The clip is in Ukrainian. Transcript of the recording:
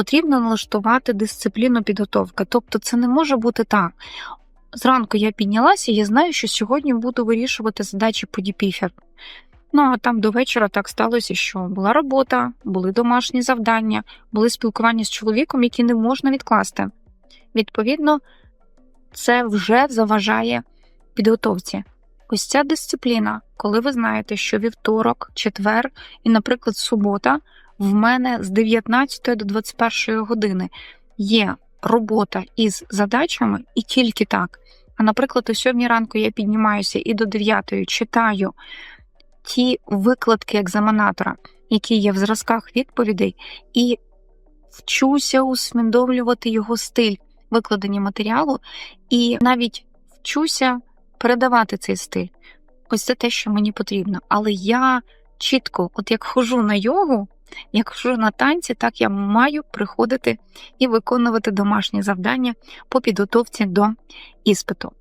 потрібно налаштувати дисципліну підготовки. Тобто, це не може бути так. Зранку я піднялася, я знаю, що сьогодні буду вирішувати задачі по діпіфер. Ну а там до вечора так сталося, що була робота, були домашні завдання, були спілкування з чоловіком, які не можна відкласти. Відповідно, це вже заважає підготовці. Ось ця дисципліна, коли ви знаєте, що вівторок, четвер і, наприклад, субота в мене з 19 до 21 години є робота із задачами, і тільки так. А наприклад, о 7 ранку я піднімаюся і до 9 читаю ті викладки екзаменатора, які є в зразках відповідей, і вчуся усвідомлювати його стиль викладення матеріалу, і навіть вчуся передавати цей стиль. Ось це те, що мені потрібно. Але я чітко, от як хожу на йогу, як хожу на танці, так я маю приходити і виконувати домашні завдання по підготовці до іспиту.